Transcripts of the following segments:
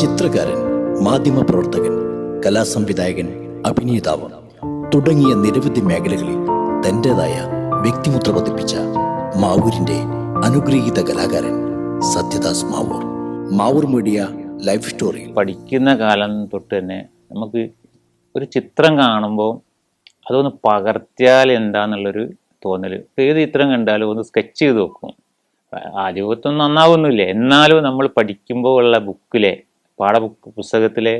ചിത്രകാരൻ മാധ്യമ മാധ്യമപ്രവർത്തകൻ കലാസംവിധായകൻ അഭിനേതാവ് തുടങ്ങിയ നിരവധി മേഖലകളിൽ തന്റെതായ വ്യക്തിമുദ്ര പതിപ്പിച്ച മാവൂരിന്റെ അനുഗ്രഹീത കലാകാരൻ Sathyadas Mavoor. Mavoor media life story. പഠിക്കുന്ന കാലം തൊട്ട് തന്നെ നമുക്ക് ഒരു ചിത്രം കാണുമ്പോൾ അതൊന്ന് പകർത്തിയാൽ എന്താന്നുള്ളൊരു തോന്നൽ ഏത് ചിത്രം കണ്ടാലും ഒന്ന് സ്കെച്ച് ചെയ്ത് നോക്കും ആദ്യമൊന്നും നന്നാവുന്നില്ല എന്നാലും നമ്മൾ പഠിക്കുമ്പോൾ ഉള്ള ബുക്കിലെ പാഠ ബുക്ക് പുസ്തകത്തിലെ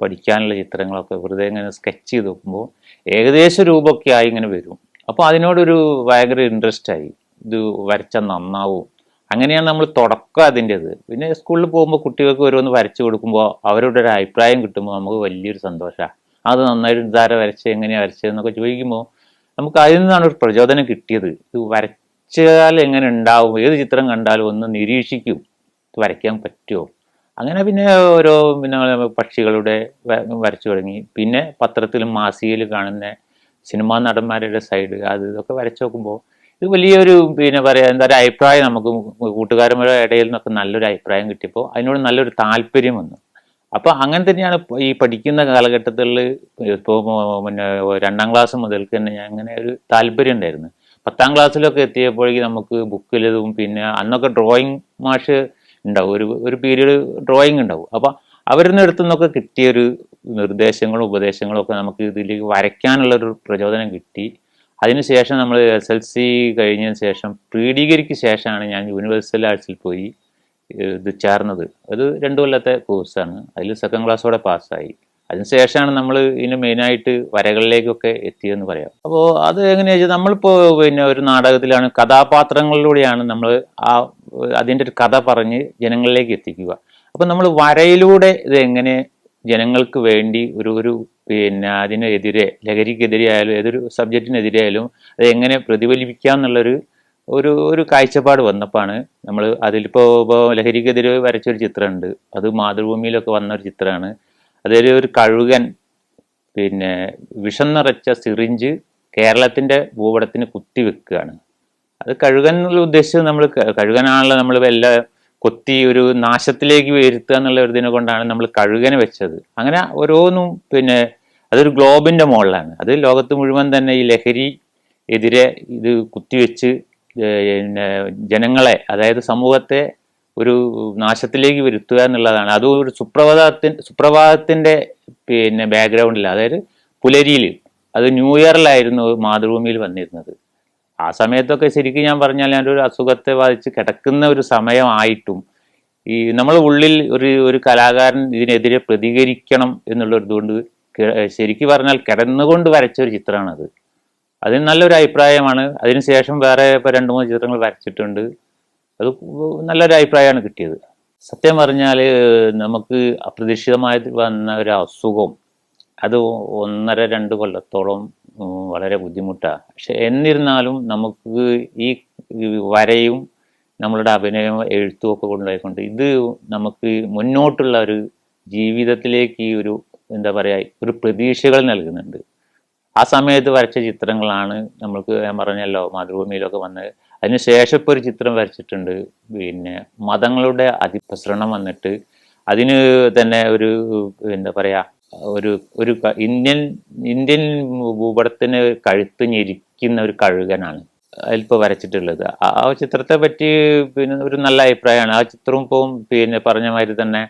പഠിക്കാനുള്ള ചിത്രങ്ങളൊക്കെ വെറുതെ ഇങ്ങനെ സ്കെച്ച് ചെയ്ത് നോക്കുമ്പോൾ ഏകദേശ രൂപമൊക്കെ ആയി ഇങ്ങനെ വരും. അപ്പോൾ അതിനോടൊരു ഭയങ്കര ഇൻട്രസ്റ്റ് ആയി. ഇത് വരച്ചാൽ നന്നാവും. അങ്ങനെയാണ് നമ്മൾ തുടക്കം അതിന്റെത്. പിന്നെ സ്കൂളിൽ പോകുമ്പോൾ കുട്ടികൾക്ക് ഓരോന്ന് വരച്ചു കൊടുക്കുമ്പോൾ അവരുടെ ഒരു അഭിപ്രായം കിട്ടുമ്പോൾ നമുക്ക് വലിയൊരു സന്തോഷമാണ്. അത് നന്നായിട്ട് ധാര വരച്ച് എങ്ങനെയാണ് വരച്ചതെന്നൊക്കെ ചോദിക്കുമ്പോൾ നമുക്ക് അതിൽ നിന്നാണ് ഒരു പ്രചോദനം കിട്ടിയത്. ഇത് വരച്ചാൽ എങ്ങനെ ഉണ്ടാവും ഏത് ചിത്രം കണ്ടാലും ഒന്ന് നിരീക്ഷിക്കും. വരയ്ക്കാൻ പറ്റുമോ? അങ്ങനെ പിന്നെ ഓരോ പിന്നെ പക്ഷികളുടെ വരച്ചു തുടങ്ങി. പിന്നെ പത്രത്തിലും മാസികയിലും കാണുന്ന സിനിമാ നടന്മാരുടെ സൈഡ് അത് ഇതൊക്കെ വരച്ചു നോക്കുമ്പോൾ ഇത് വലിയൊരു പിന്നെ പറയാ എന്താ ഒരു അഭിപ്രായം നമുക്ക് കൂട്ടുകാരന്മാരുടെ ഇടയിൽ നിന്നൊക്കെ നല്ലൊരു അഭിപ്രായം കിട്ടിയപ്പോൾ അതിനോട് നല്ലൊരു താല്പര്യം വന്നു. അപ്പോൾ അങ്ങനെ തന്നെയാണ് ഈ പഠിക്കുന്ന കാലഘട്ടത്തിൽ ഇപ്പോൾ പിന്നെ രണ്ടാം ക്ലാസ് മുതൽക്ക് തന്നെ ഞാൻ അങ്ങനെ ഒരു താല്പര്യം ഉണ്ടായിരുന്നു. പത്താം ക്ലാസ്സിലൊക്കെ എത്തിയപ്പോഴേക്കും നമുക്ക് ബുക്കിലതും പിന്നെ അന്നൊക്കെ ഡ്രോയിങ് മാഷ് ഉണ്ടാവും. ഒരു ഒരു പീരീഡ് ഡ്രോയിങ് ഉണ്ടാവും. അപ്പം അവരിൽ നിന്ന് നിന്നൊക്കെ കിട്ടിയ ഒരു നിർദ്ദേശങ്ങളും ഉപദേശങ്ങളും ഒക്കെ നമുക്ക് ഇതിലേക്ക് വരയ്ക്കാനുള്ളൊരു പ്രചോദനം കിട്ടി. അതിനുശേഷം നമ്മൾ എസ് എൽ സി കഴിഞ്ഞതിന് ശേഷം പ്രീ ഡിഗ്രിക്ക് ശേഷമാണ് ഞാൻ യൂണിവേഴ്സൽ ആർട്സിൽ പോയി ഇത് ചേർന്നത്. അത് രണ്ടു കൊല്ലത്തെ കോഴ്സാണ് അതിൽ സെക്കൻഡ് ക്ലാസ്സോടെ പാസ്സായി. അതിനുശേഷമാണ് നമ്മൾ ഇതിന് മെയിനായിട്ട് വരകളിലേക്കൊക്കെ എത്തിയെന്ന് പറയാം. അപ്പോൾ അത് എങ്ങനെയാ വെച്ചാൽ നമ്മളിപ്പോൾ പിന്നെ ഒരു നാടകത്തിലാണ് കഥാപാത്രങ്ങളിലൂടെയാണ് നമ്മൾ ആ അതിന്റെ ഒരു കഥ പറഞ്ഞ് ജനങ്ങളിലേക്ക് എത്തിക്കുക. അപ്പം നമ്മൾ വരയിലൂടെ ഇത് എങ്ങനെ ജനങ്ങൾക്ക് വേണ്ടി ഒരു ഒരു പിന്നെ അതിനെതിരെ ലഹരിക്കെതിരെ ആയാലും ഏതൊരു സബ്ജക്റ്റിനെതിരെ ആയാലും അത് എങ്ങനെ പ്രതിഫലിപ്പിക്കാം എന്നുള്ളൊരു ഒരു ഒരു കാഴ്ചപ്പാട് വന്നപ്പോഴാണ് നമ്മൾ അതിലിപ്പോൾ ഇപ്പോൾ ലഹരിക്കെതിരെ വരച്ചൊരു ചിത്രമുണ്ട്. അത് മാതൃഭൂമിയിലൊക്കെ വന്ന ഒരു ചിത്രമാണ്. അതൊരു ഒരു കഴുകൻ പിന്നെ വിഷം നിറച്ച സിറിഞ്ച് കേരളത്തിന്റെ ഭൂപടത്തിന് കുത്തി വെക്കുകയാണ് അത് കഴുകൻ എന്നുള്ള ഉദ്ദേശിച്ചത് നമ്മൾ കഴുകനാണല്ലോ നമ്മൾ എല്ലാ കൊത്തി ഒരു നാശത്തിലേക്ക് വരുത്തുക എന്നുള്ള ഒരു ഇതിനെ കൊണ്ടാണ് നമ്മൾ കഴുകനെ വെച്ചത്. അങ്ങനെ ഓരോന്നും പിന്നെ അതൊരു ഗ്ലോബിന്റെ മുകളിലാണ് അത് ലോകത്ത് മുഴുവൻ തന്നെ ഈ ലഹരി എതിരെ ഇത് കുത്തിവെച്ച് പിന്നെ ജനങ്ങളെ അതായത് സമൂഹത്തെ ഒരു നാശത്തിലേക്ക് വരുത്തുക എന്നുള്ളതാണ്. അതും ഒരു സുപ്രഭാതത്തിൻ സുപ്രഭാതത്തിന്റെ പിന്നെ ബാക്ക്ഗ്രൗണ്ടിൽ അതായത് പുലരിയിൽ അത് ന്യൂ ഇയറിലായിരുന്നു മാതൃഭൂമിയിൽ വന്നിരുന്നത്. ആ സമയത്തൊക്കെ ശരിക്കും ഞാൻ പറഞ്ഞാൽ ഞാൻ ഒരു അസുഖത്തെ ബാധിച്ച് കിടക്കുന്ന ഒരു സമയമായിട്ടും ഈ നമ്മൾ ഉള്ളിൽ ഒരു ഒരു കലാകാരൻ ഇതിനെതിരെ പ്രതികരിക്കണം എന്നുള്ളൊരു ഇതുകൊണ്ട് ശരിക്കും പറഞ്ഞാൽ കിടന്നുകൊണ്ട് വരച്ച ഒരു ചിത്രമാണത്. അതിന് നല്ലൊരു അഭിപ്രായമാണ്. അതിനുശേഷം വേറെ ഇപ്പോൾ രണ്ട് മൂന്ന് ചിത്രങ്ങൾ വരച്ചിട്ടുണ്ട്. അത് നല്ലൊരു അഭിപ്രായമാണ് കിട്ടിയത്. സത്യം പറഞ്ഞാൽ നമുക്ക് അപ്രതീക്ഷിതമായി വന്ന ഒരു അസുഖം അത് ഒന്നര രണ്ട് കൊല്ലത്തോളം വളരെ ബുദ്ധിമുട്ടാണ് പക്ഷെ എന്നിരുന്നാലും നമുക്ക് ഈ വരയും നമ്മളുടെ അഭിനയം എഴുത്തും ഒക്കെ കൊണ്ടുപോയിക്കൊണ്ട് ഇത് നമുക്ക് മുന്നോട്ടുള്ള ഒരു ജീവിതത്തിലേക്ക് ഈ ഒരു എന്താ പറയുക ഒരു പ്രതീക്ഷകൾ നൽകുന്നുണ്ട്. ആ സമയത്ത് വരച്ച ചിത്രങ്ങളാണ് നമ്മൾക്ക് ഞാൻ പറഞ്ഞല്ലോ മാതൃഭൂമിയിലൊക്കെ വന്നത് അതിനുശേഷം ഇപ്പോൾ ഒരു ചിത്രം വരച്ചിട്ടുണ്ട്. പിന്നെ മതങ്ങളുടെ അതിപ്രസരണം വന്നിട്ട് അതിന് തന്നെ ഒരു എന്താ പറയാ ഒരു ഒരു ഇന്ത്യൻ ഇന്ത്യൻ ഭൂപടത്തിന് കഴുത്ത് ഞെരിക്കുന്ന ഒരു കഴുകനാണ്. അതിലിപ്പോൾ വരച്ചിട്ടുള്ളത്. ആ ചിത്രത്തെ പറ്റി പിന്നെ ഒരു നല്ല അഭിപ്രായമാണ്. ആ ചിത്രവും ഇപ്പം പിന്നെ പറഞ്ഞ മാതിരി തന്നെ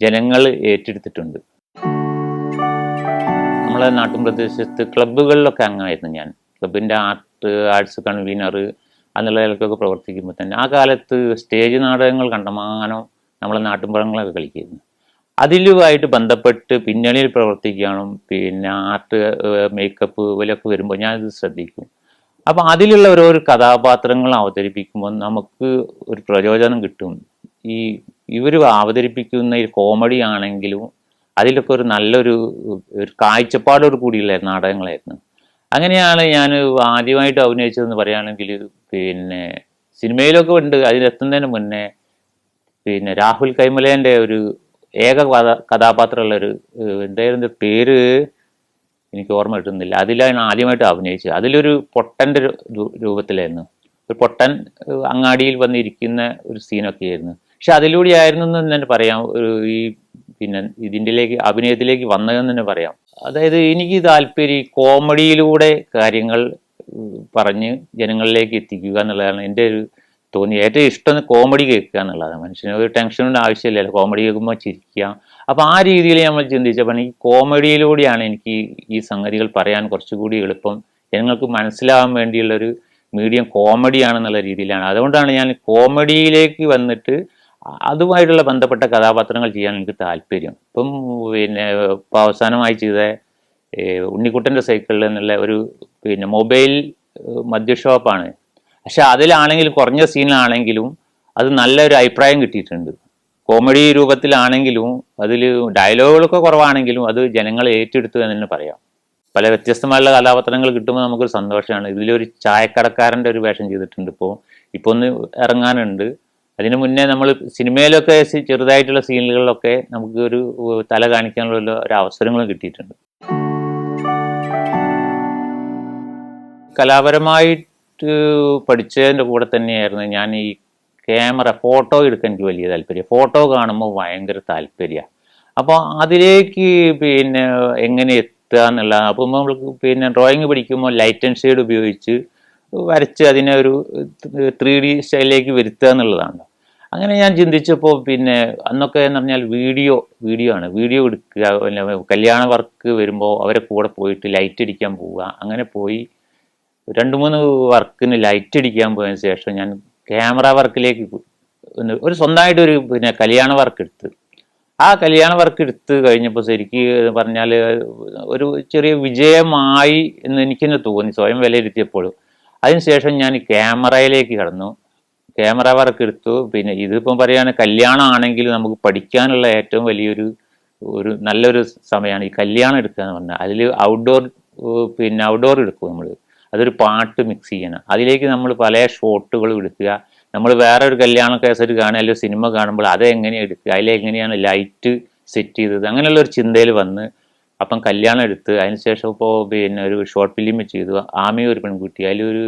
ജനങ്ങൾ ഏറ്റെടുത്തിട്ടുണ്ട്. നമ്മളെ നാട്ടിൻ പ്രദേശത്ത് ക്ലബ്ബുകളിലൊക്കെ അംഗമായിരുന്നു ഞാൻ. ക്ലബിന്റെ ആർട്ട് ആർട്സ് കൺവീനർ എന്നുള്ള നിലക്കൊക്കെ പ്രവർത്തിക്കുമ്പോൾ തന്നെ ആ കാലത്ത് സ്റ്റേജ് നാടകങ്ങൾ കണ്ടമാനം നമ്മളെ നാട്ടിൻപുറങ്ങളൊക്കെ കളിക്കുന്നു അതിലുമായിട്ട് ബന്ധപ്പെട്ട് പിന്നണിയിൽ പ്രവർത്തിക്കുകയാണ് പിന്നെ ആർട്ട് മേക്കപ്പ് ഇവരൊക്കെ വരുമ്പോൾ ഞാനിത് ശ്രദ്ധിക്കും. അപ്പം അതിലുള്ള ഓരോ കഥാപാത്രങ്ങൾ അവതരിപ്പിക്കുമ്പോൾ നമുക്ക് ഒരു പ്രചോദനം കിട്ടും. ഈ ഇവർ അവതരിപ്പിക്കുന്ന ഈ കോമഡി ആണെങ്കിലും അതിലൊക്കെ ഒരു നല്ലൊരു ഒരു കാഴ്ചപ്പാടോട് കൂടിയുള്ള നാടകങ്ങളായിരുന്നു. അങ്ങനെയാണ് ഞാൻ ആദ്യമായിട്ട് അഭിനയിച്ചതെന്ന് പറയുകയാണെങ്കിൽ പിന്നെ സിനിമയിലൊക്കെ ഉണ്ട്. അതിലെത്തുന്നതിന് മുന്നേ പിന്നെ രാഹുൽ കൈമലേന്റെ ഒരു ഏക കഥ കഥാപാത്രമുള്ള ഒരു എന്തായിരുന്നു പേര് എനിക്ക് ഓർമ്മ കിട്ടുന്നില്ല. അതിലാണ് ആദ്യമായിട്ട് അഭിനയിച്ചത്. അതിലൊരു പൊട്ടന്റെ രൂപത്തിലായിരുന്നു. ഒരു പൊട്ടൻ അങ്ങാടിയിൽ വന്നിരിക്കുന്ന ഒരു സീനൊക്കെ ആയിരുന്നു പക്ഷെ അതിലൂടെ ആയിരുന്നു എന്ന് തന്നെ പറയാം. ഒരു ഈ പിന്നെ ഇതിന്റെലേക്ക് അഭിനയത്തിലേക്ക് വന്നതെന്ന് തന്നെ പറയാം. അതായത് എനിക്ക് താല്പര്യം കോമഡിയിലൂടെ കാര്യങ്ങൾ പറഞ്ഞ് ജനങ്ങളിലേക്ക് എത്തിക്കുക എന്നുള്ളതാണ് എന്റെ ഒരു തോന്നി ഏറ്റവും ഇഷ്ടം കോമഡി കേൾക്കുക എന്നുള്ളതാണ്. മനുഷ്യന് ഒരു ടെൻഷനൊന്നും ആവശ്യമില്ലല്ലോ കോമഡി കേൾക്കുമ്പോൾ ചിരിക്കുക. അപ്പോൾ ആ രീതിയിൽ നമ്മൾ ചിന്തിച്ചപ്പോൾ ഈ കോമഡിയിലൂടെയാണ് എനിക്ക് ഈ സംഗതികൾ പറയാൻ കുറച്ചുകൂടി എളുപ്പം. ജനങ്ങൾക്ക് മനസ്സിലാവാൻ വേണ്ടിയുള്ളൊരു മീഡിയം കോമഡിയാണെന്നുള്ള രീതിയിലാണ്. അതുകൊണ്ടാണ് ഞാൻ കോമഡിയിലേക്ക് വന്നിട്ട് അതുമായിട്ടുള്ള ബന്ധപ്പെട്ട കഥാപാത്രങ്ങൾ ചെയ്യാൻ എനിക്ക് താല്പര്യം. ഇപ്പം പിന്നെ ഇപ്പം അവസാനമായി ചെയ്ത ഉണ്ണിക്കുട്ടന്റെ സൈക്കിളിൽ എന്നുള്ള ഒരു പിന്നെ മൊബൈൽ മദ്യഷോപ്പാണ്. ഷോപ്പാണ് പക്ഷെ അതിലാണെങ്കിലും കുറഞ്ഞ സീനിലാണെങ്കിലും അത് നല്ലൊരു അഭിപ്രായം കിട്ടിയിട്ടുണ്ട്. കോമഡി രൂപത്തിലാണെങ്കിലും അതിൽ ഡയലോഗുകളൊക്കെ കുറവാണെങ്കിലും അത് ജനങ്ങൾ ഏറ്റെടുത്തു എന്ന് തന്നെ പറയാം. പല വ്യത്യസ്തമായുള്ള കഥാപാത്രങ്ങൾ കിട്ടുമ്പോൾ നമുക്കൊരു സന്തോഷമാണ്. ഇതിലൊരു ചായക്കടക്കാരന്റെ ഒരു വേഷം ചെയ്തിട്ടുണ്ട് ഇപ്പോൾ. ഇപ്പോൾ ഒന്ന് ഇറങ്ങാനുണ്ട്. അതിന് മുന്നേ നമ്മൾ സിനിമയിലൊക്കെ ചെറുതായിട്ടുള്ള സീനുകളിലൊക്കെ നമുക്ക് ഒരു തല കാണിക്കാനുള്ള ഒരു അവസരങ്ങളും കിട്ടിയിട്ടുണ്ട്. കലാപരമായിട്ട് പഠിച്ചതിന്റെ കൂടെ തന്നെയായിരുന്നു ഞാൻ ഈ ക്യാമറ ഫോട്ടോ എടുക്കാൻ എനിക്ക് വലിയ താല്പര്യം. ഫോട്ടോ കാണുമ്പോൾ ഭയങ്കര താല്പര്യമാണ് അപ്പോൾ അതിലേക്ക് പിന്നെ എങ്ങനെ എത്തുക എന്നുള്ള അപ്പോൾ നമ്മൾ പിന്നെ ഡ്രോയിങ് പഠിക്കുമ്പോൾ ലൈറ്റ് ആൻഡ് ഷെയ്ഡ് ഉപയോഗിച്ച് വരച്ച് അതിനെ ഒരു ത്രീ ഡി സ്റ്റൈലിലേക്ക് വരുത്തുക എന്നുള്ളതാണ്. അങ്ങനെ ഞാൻ ചിന്തിച്ചപ്പോൾ പിന്നെ അന്നൊക്കെ എന്ന് പറഞ്ഞാൽ വീഡിയോ വീഡിയോ ആണ്. വീഡിയോ എടുക്കുക കല്യാണ വർക്ക് വരുമ്പോൾ അവരെ കൂടെ പോയിട്ട് ലൈറ്റ് അടിക്കാൻ പോവുക അങ്ങനെ പോയി രണ്ട് മൂന്ന് വർക്കിന് ലൈറ്റ് അടിക്കാൻ പോയതിന് ശേഷം ഞാൻ ക്യാമറ വർക്കിലേക്ക് ഒരു സ്വന്തമായിട്ട് ഒരു പിന്നെ കല്യാണ വർക്ക് എടുത്ത്. ആ കല്യാണ വർക്ക് എടുത്ത് കഴിഞ്ഞപ്പോൾ ശരിക്ക് പറഞ്ഞാൽ ഒരു ചെറിയ വിജയമായി എന്ന് എനിക്ക് തന്നെ തോന്നി സ്വയം വിലയിരുത്തിയപ്പോൾ അതിനുശേഷം ഞാൻ ക്യാമറയിലേക്ക് കടന്നു. ക്യാമറ വർക്ക് എടുത്തു. പിന്നെ ഇതിപ്പം പറയുകയാണെങ്കിൽ കല്യാണമാണെങ്കിൽ നമുക്ക് പഠിക്കാനുള്ള ഏറ്റവും വലിയൊരു ഒരു നല്ലൊരു സമയമാണ് ഈ കല്യാണം എടുക്കുക എന്ന് പറഞ്ഞാൽ. അതിൽ ഔട്ട്ഡോർ പിന്നെ ഔട്ട്ഡോർ എടുക്കും നമ്മൾ അതൊരു പാട്ട് മിക്സ് ചെയ്യണം. അതിലേക്ക് നമ്മൾ പല ഷോട്ടുകളും എടുക്കുക. നമ്മൾ വേറെ ഒരു കല്യാണ കേസറ്റ് കാണുക അല്ലെങ്കിൽ സിനിമ കാണുമ്പോൾ അത് എങ്ങനെയാണ് എടുക്കുക അതിലെങ്ങനെയാണ് ലൈറ്റ് സെറ്റ് ചെയ്തത് അങ്ങനെയുള്ള ഒരു ചിന്തയിൽ വന്ന് അപ്പം കല്യാണം എടുത്ത് അതിനുശേഷം ഇപ്പോൾ പിന്നെ ഒരു ഷോർട്ട് ഫിലിം ചെയ്തു. ആമി ഒരു പെൺകുട്ടി അതിലൊരു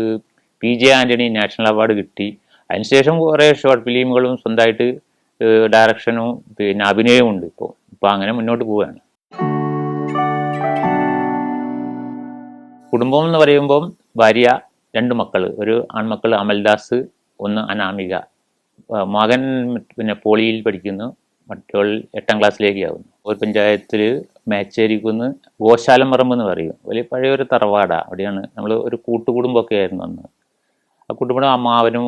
P J Antony national award കിട്ടി. അതിനുശേഷം കുറേ ഷോർട്ട് ഫിലിമുകളും സ്വന്തമായിട്ട് ഡയറക്ഷനും പിന്നെ അഭിനയവും ഉണ്ട് ഇപ്പോൾ. ഇപ്പോൾ അങ്ങനെ മുന്നോട്ട് പോവുകയാണ്. കുടുംബം എന്ന് പറയുമ്പം ഭാര്യ രണ്ട് മക്കൾ ഒരു ആൺമക്കൾ അമൽദാസ് ഒന്ന് അനാമിക. മകൻ പിന്നെ പോളിയിൽ പഠിക്കുന്നു. മറ്റോൾ എട്ടാം ക്ലാസ്സിലേക്ക് ആവുന്നു ഒരു പഞ്ചായത്തിൽ മേച്ചേരിക്കുന്ന് ഗോശാലമറമ്പ് എന്ന് പറയും. വലിയ പഴയ ഒരു അവിടെയാണ് നമ്മൾ ഒരു കൂട്ടുകുടുംബമൊക്കെ ആയിരുന്നു അന്ന്. ആ കുടുംബം അമ്മാവനും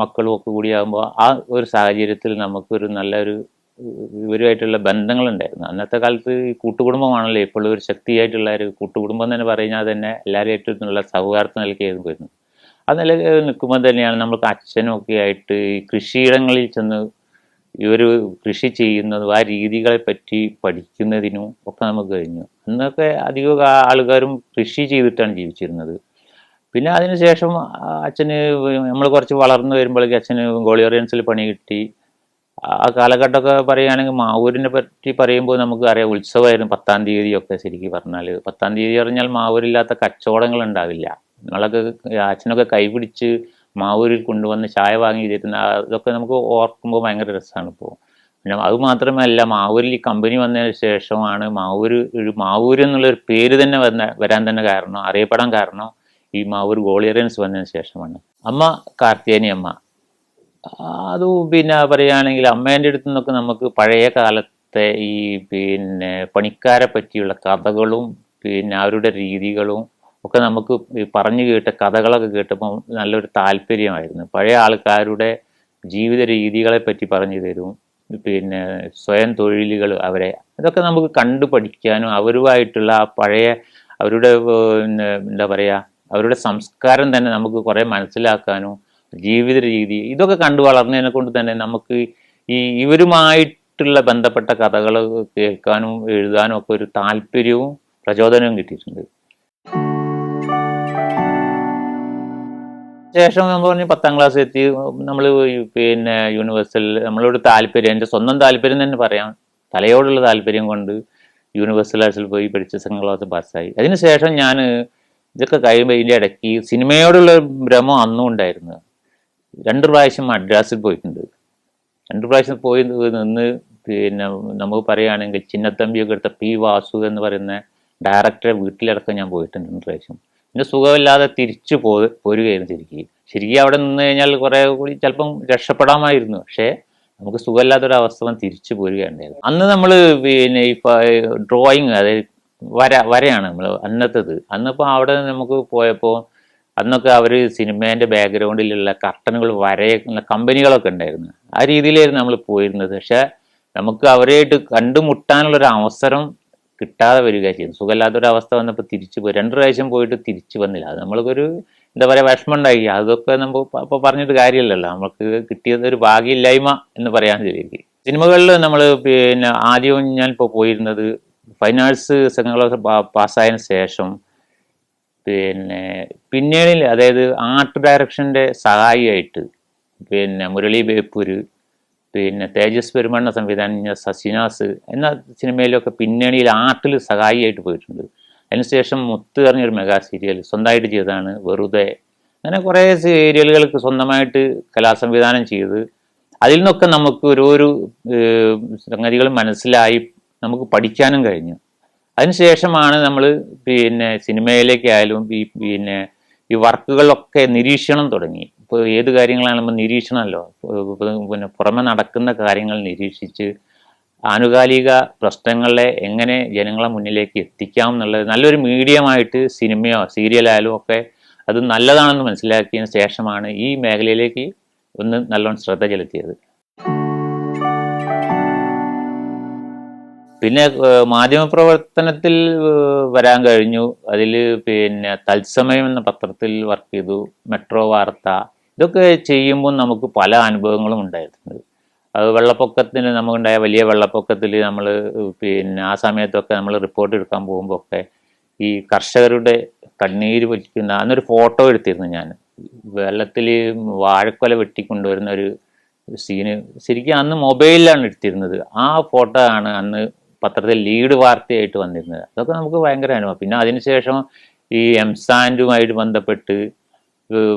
മക്കളും ഒക്കെ കൂടിയാകുമ്പോൾ ആ ഒരു സാഹചര്യത്തിൽ നമുക്കൊരു നല്ലൊരു ഇവരുമായിട്ടുള്ള ബന്ധങ്ങളുണ്ടായിരുന്നു. അന്നത്തെ കാലത്ത് ഈ കൂട്ടുകുടുംബമാണല്ലോ ഇപ്പോൾ ഒരു ശക്തിയായിട്ടുള്ള ഒരു കൂട്ടുകുടുംബം എന്ന് തന്നെ പറഞ്ഞാൽ തന്നെ എല്ലാവരുമായിട്ടുള്ള സൗഹാർദ്ദം നൽകിയത് വരുന്നു അത് നില നിൽക്കുമ്പോൾ തന്നെയാണ് നമ്മൾക്ക് അച്ഛനും ഒക്കെ ആയിട്ട് ഈ കൃഷിയിടങ്ങളിൽ ചെന്ന് ഇവർ കൃഷി ചെയ്യുന്നതും ആ രീതികളെ പറ്റി പഠിക്കുന്നതിനും ഒക്കെ നമുക്ക് കഴിഞ്ഞു. അന്നൊക്കെ അധികം ആൾക്കാരും കൃഷി ചെയ്തിട്ടാണ് ജീവിച്ചിരുന്നത്. പിന്നെ അതിനുശേഷം അച്ഛന് നമ്മൾ കുറച്ച് വളർന്നു വരുമ്പോഴേക്കും അച്ഛന് ഗോളിയോറിയൻസിൽ പണി കിട്ടി. ആ കാലഘട്ടമൊക്കെ പറയുകയാണെങ്കിൽ മാവൂരിനെ പറ്റി പറയുമ്പോൾ നമുക്ക് അറിയാം ഉത്സവമായിരുന്നു പത്താം തീയതിയൊക്കെ ശരിക്കും പറഞ്ഞാൽ പത്താം തീയതി പറഞ്ഞാൽ മാവൂരില്ലാത്ത കച്ചവടങ്ങൾ ഉണ്ടാവില്ല. നമ്മളൊക്കെ അച്ഛനൊക്കെ കൈപിടിച്ച് മാവൂരിൽ കൊണ്ടുവന്ന് ചായ വാങ്ങി തരുന്ന അതൊക്കെ നമുക്ക് ഓർക്കുമ്പോൾ ഭയങ്കര രസമാണ് ഇപ്പോൾ. പിന്നെ അത് മാത്രമല്ല മാവൂരിൽ ഈ കമ്പനി വന്നതിന് ശേഷമാണ് മാവൂർ ഒരു മാവൂര് എന്നുള്ളൊരു പേര് തന്നെ വന്ന വരാൻ തന്നെ കാരണം അറിയപ്പെടാൻ കാരണം ഈ മാവൂർ ഗോളിയറിയൻസ് വന്നതിന് ശേഷമാണ്. അമ്മ കാർത്തിയാനി അമ്മ. അത് പിന്നെ പറയുകയാണെങ്കിൽ അമ്മേന്റെ അടുത്ത് നിന്നൊക്കെ നമുക്ക് പഴയ കാലത്തെ ഈ പിന്നെ പണിക്കാരെ പറ്റിയുള്ള കഥകളും പിന്നെ അവരുടെ രീതികളും ഒക്കെ നമുക്ക് പറഞ്ഞു കേട്ട കഥകളൊക്കെ കേട്ടപ്പോൾ നല്ലൊരു താല്പര്യമായിരുന്നു. പഴയ ആൾക്കാരുടെ ജീവിത രീതികളെ പറ്റി പറഞ്ഞു തരും. പിന്നെ സ്വയം തൊഴിലുകൾ അവരെ ഇതൊക്കെ നമുക്ക് കണ്ടു പഠിക്കാനും അവരുമായിട്ടുള്ള ആ പഴയ അവരുടെ എന്താ പറയുക അവരുടെ സംസ്കാരം തന്നെ നമുക്ക് കുറേ മനസ്സിലാക്കാനും ജീവിത രീതി ഇതൊക്കെ കണ്ടു വളർന്നതിനെ കൊണ്ട് തന്നെ നമുക്ക് ഈ ഇവരുമായിട്ടുള്ള ബന്ധപ്പെട്ട കഥകൾ കേൾക്കാനും എഴുതാനും ഒക്കെ ഒരു താല്പര്യവും പ്രചോദനവും കിട്ടിയിട്ടുണ്ട്. ശേഷം എന്ന് പറഞ്ഞ് പത്താം ക്ലാസ് എത്തി. നമ്മൾ പിന്നെ യൂണിവേഴ്സൽ നമ്മളോട് താല്പര്യം എന്റെ സ്വന്തം താല്പര്യം തന്നെ പറയാം. തലയോടുള്ള താല്പര്യം കൊണ്ട് യൂണിവേഴ്സൽ ആർട്സിൽ പോയി പഠിച്ച സെക്കൻഡ് ക്ലാസ് പാസ്സായി. അതിനുശേഷം ഞാൻ ഇതൊക്കെ കഴിയുമ്പോൾ ഇതിന്റെ ഇടയ്ക്ക് സിനിമയോടുള്ള ഭ്രമം അന്നും ഉണ്ടായിരുന്നു. രണ്ട് പ്രാവശ്യം മദ്രാസിൽ പോയിട്ടുണ്ട്. രണ്ട് പ്രാവശ്യം പോയി നിന്ന് പിന്നെ നമുക്ക് പറയുകയാണെങ്കിൽ ചിന്നത്തമ്പിയൊക്കെ എടുത്ത പി വാസു എന്ന് പറയുന്ന ഡയറക്ടറെ വീട്ടിലടക്കം ഞാൻ പോയിട്ടുണ്ട് രണ്ട് പ്രാവശ്യം. പിന്നെ സുഖമില്ലാതെ തിരിച്ചു പോ പോരുകയായിരുന്നു ശരിക്കും. ശരിക്കും അവിടെ നിന്ന് കഴിഞ്ഞാൽ കുറേ കൂടി ചിലപ്പം രക്ഷപ്പെടാമായിരുന്നു. പക്ഷേ നമുക്ക് സുഖമില്ലാത്തൊരവസ്ഥ വന്ന് തിരിച്ചു പോരുകയുണ്ടായിരുന്നു അന്ന് നമ്മൾ പിന്നെ ഈ ഡ്രോയിങ് അതായത് വര വരയാണ് നമ്മൾ അന്നത്തത്. അന്നിപ്പോൾ അവിടെ നമുക്ക് പോയപ്പോൾ അന്നൊക്കെ അവർ സിനിമേന്റെ ബാക്ക്ഗ്രൗണ്ടിലുള്ള കർട്ടനുകൾ വരയുന്ന കമ്പനികളൊക്കെ ഉണ്ടായിരുന്നു. ആ രീതിയിലായിരുന്നു നമ്മൾ പോയിരുന്നത്. പക്ഷേ നമുക്ക് അവരായിട്ട് കണ്ടുമുട്ടാനുള്ളൊരു അവസരം കിട്ടാതെ വരിക ചെയ്യുന്നു സുഖമില്ലാത്തൊരവസ്ഥ വന്നപ്പോൾ തിരിച്ചു പോയി. രണ്ട് പ്രാവശ്യം പോയിട്ട് തിരിച്ചു വന്നില്ല. അത് നമ്മൾക്കൊരു എന്താ പറയുക വിഷമം ഉണ്ടായി അതൊക്കെ നമ്മൾ ഇപ്പോൾ പറഞ്ഞിട്ട് കാര്യമില്ലല്ലോ. നമുക്ക് കിട്ടിയത് ഒരു ഭാഗ്യമില്ലായ്മ എന്ന് പറയാൻ ശരിക്കും സിനിമകളിൽ നമ്മൾ പിന്നെ ആദ്യം ഞാനിപ്പോൾ പോയിരുന്നത് ഫൈൻ ആർട്സ് സംഘങ്ങളൊക്കെ പാസ്സായതിനു ശേഷം പിന്നെ പിന്നീട് അതായത് ആർട്ട് ഡയറക്ഷന്റെ സഹായിയായിട്ട് പിന്നെ മുരളി ബേപ്പൂര് പിന്നെ തേജസ് പെരുമണ്ണ സംവിധാനം സസിനാസ് എന്ന സിനിമയിലൊക്കെ പിന്നണിയിൽ ആർട്ടിൽ സഹായിയായിട്ട് പോയിട്ടുണ്ട്. അതിനുശേഷം മുത്ത് പറഞ്ഞൊരു മെഗാ സീരിയൽ സ്വന്തമായിട്ട് ചെയ്തതാണ് വെറുതെ. അങ്ങനെ കുറേ സീരിയലുകൾക്ക് സ്വന്തമായിട്ട് കലാസംവിധാനം ചെയ്ത് അതിൽ നിന്നൊക്കെ നമുക്ക് ഓരോരോ സംഗതികൾ മനസ്സിലായി നമുക്ക് പഠിക്കാനും കഴിഞ്ഞു. അതിനുശേഷമാണ് നമ്മൾ പിന്നെ സിനിമയിലേക്കായാലും ഈ പിന്നെ ഈ വർക്കുകളൊക്കെ നിരീക്ഷണം തുടങ്ങി. ഇപ്പോൾ ഏത് കാര്യങ്ങളാണ് നിരീക്ഷണമല്ലോ? പിന്നെ പുറമെ നടക്കുന്ന കാര്യങ്ങൾ നിരീക്ഷിച്ച് ആനുകാലിക പ്രശ്നങ്ങളെ എങ്ങനെ ജനങ്ങളെ മുന്നിലേക്ക് എത്തിക്കാം എന്നുള്ളത് നല്ലൊരു മീഡിയമായിട്ട് സിനിമയോ സീരിയലായാലും ഒക്കെ അത് നല്ലതാണെന്ന് മനസ്സിലാക്കിയതിന് ശേഷമാണ് ഈ മേഖലയിലേക്ക് ഒന്ന് നല്ലോണം ശ്രദ്ധ ചെലുത്തിയത്. പിന്നെ മാധ്യമ മാധ്യമപ്രവർത്തനത്തിൽ വരാൻ കഴിഞ്ഞു. അതിൽ പിന്നെ തത്സമയം എന്ന പത്രത്തിൽ വർക്ക് ചെയ്തു. മെട്രോ വാർത്ത ഇതൊക്കെ ചെയ്യുമ്പോൾ നമുക്ക് പല അനുഭവങ്ങളും ഉണ്ടായിട്ടുണ്ട്. അത് വെള്ളപ്പൊക്കത്തിന് നമുക്കുണ്ടായ വലിയ വെള്ളപ്പൊക്കത്തിൽ നമ്മൾ പിന്നെ ആ സമയത്തൊക്കെ നമ്മൾ റിപ്പോർട്ട് എടുക്കാൻ പോകുമ്പോൾ ഒക്കെ ഈ കർഷകരുടെ കണ്ണീര് പറ്റിക്കുന്ന അന്നൊരു ഫോട്ടോ എടുത്തിരുന്നു ഞാൻ. വെള്ളത്തിൽ വാഴക്കൊല വെട്ടിക്കൊണ്ടുവരുന്ന ഒരു സീന് ശരിക്കും അന്ന് മൊബൈലിലാണ് എടുത്തിരുന്നത്. ആ ഫോട്ടോ ആണ് അന്ന് പത്രത്തിൽ ലീഡ് വാർത്തയായിട്ട് വന്നിരുന്നത്. അതൊക്കെ നമുക്ക് ഭയങ്കര അനുഭവം. പിന്നെ അതിനുശേഷം ഈ എംസാൻഡുമായിട്ട് ബന്ധപ്പെട്ട്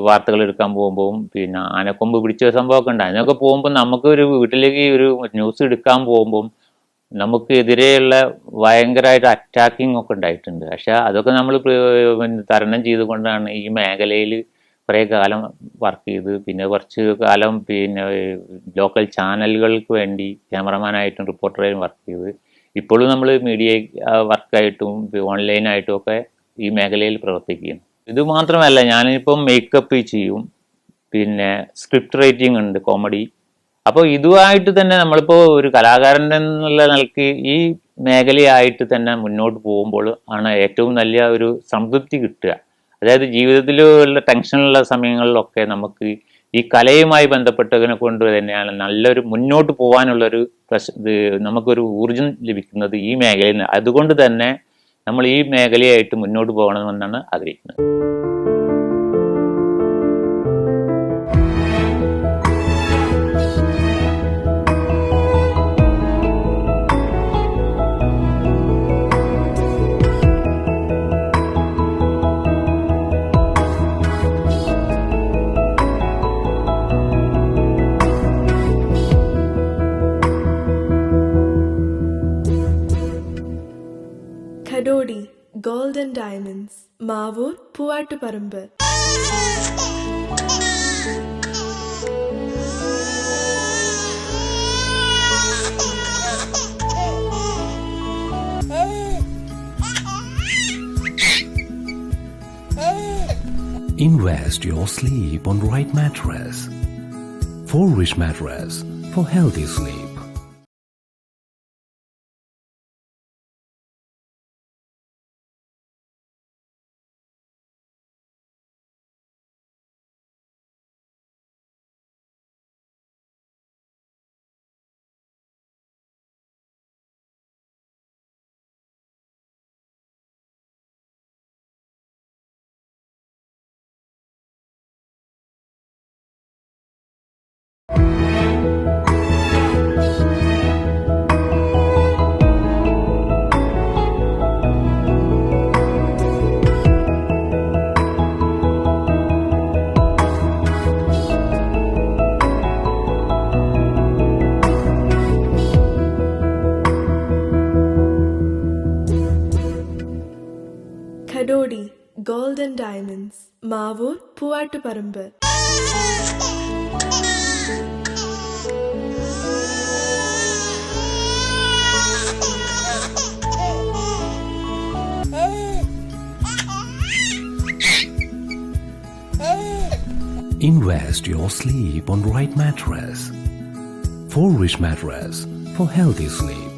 വാർത്തകൾ എടുക്കാൻ പോകുമ്പോൾ പിന്നെ ആനക്കൊമ്പ് പിടിച്ച സംഭവമൊക്കെ ഉണ്ട് അതിനൊക്കെ പോകുമ്പോൾ നമുക്ക് ഒരു വീട്ടിലേക്ക് ഒരു ന്യൂസ് എടുക്കാൻ പോകുമ്പം നമുക്ക് എതിരെയുള്ള ഭയങ്കരമായിട്ട് അറ്റാക്കിംഗ് ഒക്കെ ഉണ്ടായിട്ടുണ്ട്. പക്ഷെ അതൊക്കെ നമ്മൾ തരണം ചെയ്തുകൊണ്ടാണ് ഈ മേഖലയിൽ കുറേ കാലം വർക്ക് ചെയ്ത് പിന്നെ കുറച്ച് കാലം പിന്നെ ലോക്കൽ ചാനലുകൾക്ക് വേണ്ടി ക്യാമറമാനായിട്ടും റിപ്പോർട്ടറായിട്ടും വർക്ക് ചെയ്ത് ഇപ്പോഴും നമ്മൾ മീഡിയ വർക്കായിട്ടും ഓൺലൈനായിട്ടും ഒക്കെ ഈ മേഖലയിൽ പ്രവർത്തിക്കുകയാണ്. ഇത് മാത്രമല്ല ഞാനിപ്പം മേക്കപ്പ് ചെയ്യും പിന്നെ സ്ക്രിപ്റ്റ് റൈറ്റിംഗ് ഉണ്ട് കോമഡി അപ്പോൾ ഇതുമായിട്ട് തന്നെ നമ്മളിപ്പോൾ ഒരു കലാകാരൻ എന്നുള്ള നിലയ്ക്ക് ഈ മേഖലയായിട്ട് തന്നെ മുന്നോട്ട് പോകുമ്പോൾ ആണ് ഏറ്റവും നല്ല ഒരു സംതൃപ്തി കിട്ടുക. അതായത് ജീവിതത്തിലുള്ള ടെൻഷനുള്ള സമയങ്ങളിലൊക്കെ നമുക്ക് ഈ കലയുമായി ബന്ധപ്പെട്ടതിനെ കൊണ്ട് തന്നെയാണ് നല്ലൊരു മുന്നോട്ട് പോകാനുള്ളൊരു ഇത് നമുക്കൊരു ഊർജം ലഭിക്കുന്നത് ഈ മേഖലയിൽ നിന്ന്. അതുകൊണ്ട് തന്നെ നമ്മൾ ഈ മേഖലയായിട്ട് മുന്നോട്ട് പോകണമെന്നാണ് ആഗ്രഹിക്കുന്നത്. Mavoor Poovattuparamba Invest your sleep on right mattress. For rich mattress for healthy sleep. ഖഡോഡി gold and diamonds Mavoor Poovattuparamba Invest your sleep on right mattress. For Rich Mattress for healthy sleep.